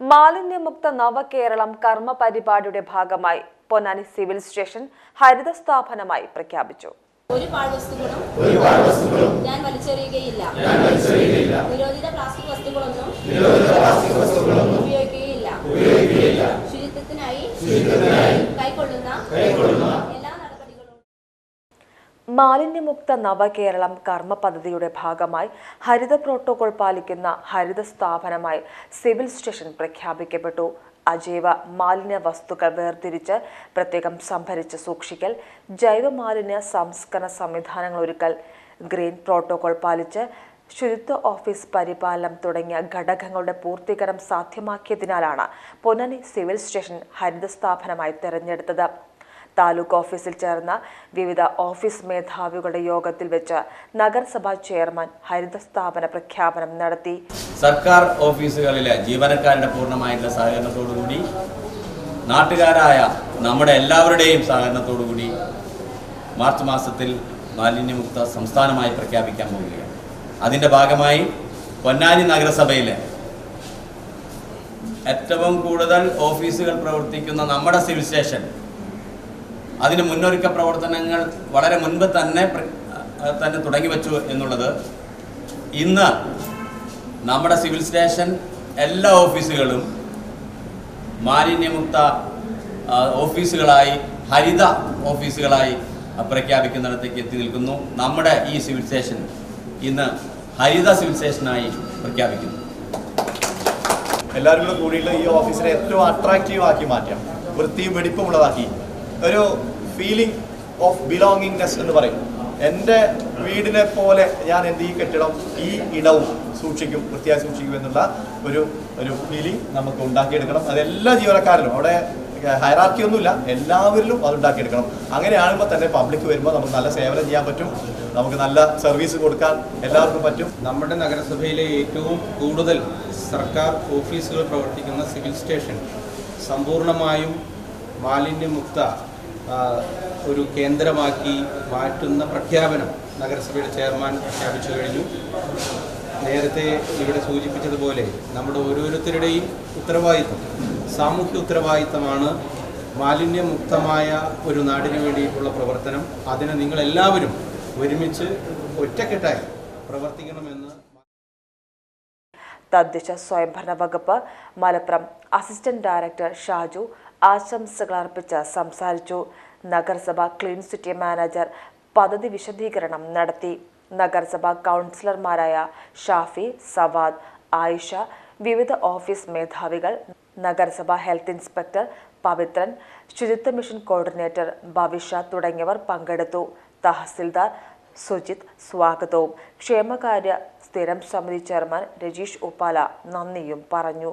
മാലിന്യമുക്ത നവകേരളം കർമ്മ പരിപാടിയുടെ ഭാഗമായി പൊന്നാനി സിവിൽ സ്റ്റേഷൻ ഹരിത സ്ഥാപനമായി പ്രഖ്യാപിച്ചു. ഒരു പാഴ്വസ്തുക്കളും ഞാൻ വലിച്ചെറിയുകയില്ല. നിരോധിത പ്ലാസ്റ്റിക് വസ്തുക്കളൊന്നും മാലിന്യമുക്ത നവകേരളം കർമ്മ പദ്ധതിയുടെ ഭാഗമായി ഹരിത പ്രോട്ടോകോൾ പാലിക്കുന്ന ഹരിത സ്ഥാപനമായി സിവിൽ സ്റ്റേഷൻ പ്രഖ്യാപിക്കപ്പെട്ടു. അജൈവ മാലിന്യ വസ്തുക്കൾ വേർതിരിച്ച് പ്രത്യേകം സംഭരിച്ച് സൂക്ഷിക്കൽ ജൈവ മാലിന്യ സംസ്കരണ സംവിധാനങ്ങൾ ഒരുക്കൽ ഗ്രീൻ പ്രോട്ടോകോൾ പാലിച്ച് ശുചിത്വ ഓഫീസ് പരിപാലനം തുടങ്ങിയ ഘടകങ്ങളുടെ പൂർത്തീകരണം സാധ്യമാക്കിയതിനാലാണ് പൊന്നാനി സിവിൽ സ്റ്റേഷൻ ഹരിത സ്ഥാപനമായി തെരഞ്ഞെടുത്തത്. താലൂക്ക് ഓഫീസിൽ ചേർന്ന വിവിധ ഓഫീസ് മേധാവികളുടെ യോഗത്തിൽ വെച്ച് നഗരസഭാ ചെയർമാൻ ഹരിത സ്ഥാപന പ്രഖ്യാപനം നടത്തി. സർക്കാർ ഓഫീസുകളിലെ ജീവനക്കാരുടെ പൂർണമായിട്ടുള്ള സഹകരണത്തോടുകൂടി നാട്ടുകാരായ നമ്മുടെ എല്ലാവരുടെയും സഹകരണത്തോടുകൂടി മാർച്ച് മാസത്തിൽ മാലിന്യമുക്ത സംസ്ഥാനമായി പ്രഖ്യാപിക്കാൻ പോവുകയാണ്. അതിന്റെ ഭാഗമായി പൊന്നാനി നഗരസഭയിലെ ഏറ്റവും കൂടുതൽ ഓഫീസുകൾ പ്രവർത്തിക്കുന്ന നമ്മുടെ സിവിൽ സ്റ്റേഷൻ അതിന് മുന്നൊരുക്ക പ്രവർത്തനങ്ങൾ വളരെ മുൻപ് തന്നെ തന്നെ തുടങ്ങി വെച്ചു എന്നുള്ളത്. ഇന്ന് നമ്മുടെ സിവിൽ സ്റ്റേഷൻ എല്ലാ ഓഫീസുകളും മാലിന്യമുക്ത ഓഫീസുകളായി ഹരിത ഓഫീസുകളായി പ്രഖ്യാപിക്കുന്നിടത്തേക്ക് എത്തി നിൽക്കുന്നു. നമ്മുടെ ഈ സിവിൽ സ്റ്റേഷൻ ഇന്ന് ഹരിത സിവിൽ സ്റ്റേഷനായി പ്രഖ്യാപിക്കുന്നു. എല്ലാവരും കൂടെ കൂടിയിട്ട് ഈ ഓഫീസിനെ ഏറ്റവും അട്രാക്റ്റീവ് ആക്കി മാറ്റാം. വൃത്തിയും വെടിപ്പുമുള്ളതാക്കി ഒരു ഫീലിംഗ് ഓഫ് ബിലോങ്ങിങ്നെസ് എന്ന് പറയും. എന്റെ വീടിനെ പോലെ ഞാൻ എന്റെ ഈ കെട്ടിടം ഈ ഇടവും സൂക്ഷിക്കും വൃത്തിയായി സൂക്ഷിക്കും എന്നുള്ള ഒരു ഒരു ഫീലിംഗ് നമുക്ക് ഉണ്ടാക്കിയെടുക്കണം. അതെല്ലാ ജീവനക്കാരിലും അവിടെ ഹയറാർക്കി ഒന്നുമില്ല. എല്ലാവരിലും അത് ഉണ്ടാക്കിയെടുക്കണം. അങ്ങനെയാകുമ്പോൾ തന്നെ പബ്ലിക് വരുമ്പോൾ നമുക്ക് നല്ല സേവനം ചെയ്യാൻ പറ്റും. നമുക്ക് നല്ല സർവീസ് കൊടുക്കാൻ എല്ലാവർക്കും പറ്റും. നമ്മുടെ നഗരസഭയിലെ ഏറ്റവും കൂടുതൽ സർക്കാർ ഓഫീസുകൾ പ്രവർത്തിക്കുന്ന സിവിൽ സ്റ്റേഷൻ സമ്പൂർണമായും മാലിന്യമുക്ത ഒരു കേന്ദ്രമാക്കി മാറ്റുന്ന പ്രഖ്യാപനം നഗരസഭയുടെ ചെയർമാൻ പ്രഖ്യാപിച്ചു കഴിഞ്ഞു. നേരത്തെ ഇവിടെ സൂചിപ്പിച്ചതുപോലെ നമ്മുടെ ഓരോരുത്തരുടെയും ഉത്തരവാദിത്തം സാമൂഹ്യ ഉത്തരവാദിത്തമാണ് മാലിന്യമുക്തമായ ഒരു നാടിന് വേണ്ടിയിട്ടുള്ള പ്രവർത്തനം. അതിന് നിങ്ങളെല്ലാവരും ഒരുമിച്ച് ഒറ്റക്കെട്ടായി പ്രവർത്തിക്കണമെന്ന് തദ്ദേശ സ്വയംഭരണ വകുപ്പ് മലപ്പുറം അസിസ്റ്റന്റ് ഡയറക്ടർ ഷാജു ആശംസകൾ അർപ്പിച്ച് സംസാരിച്ചു. നഗരസഭ ക്ലീൻ സിറ്റി മാനേജർ പദ്ധതി വിശദീകരണം നടത്തി. നഗരസഭ കൗൺസിലർമാരായ ഷാഫി സവാദ് ആയിഷ വിവിധ ഓഫീസ് മേധാവികൾ നഗരസഭ ഹെൽത്ത് ഇൻസ്പെക്ടർ പവിത്രൻ ശുചിത്വ മിഷൻ കോർഡിനേറ്റർ ഭവിഷ തുടങ്ങിയവർ പങ്കെടുത്തു. തഹസിൽദാർ സുജിത് സ്വാഗതവും. ക്ഷേമകാര്യ സ്ഥിരം സമിതി ചെയർമാൻ രജീഷ് ഉപ്പാല നന്ദിയും പറഞ്ഞു.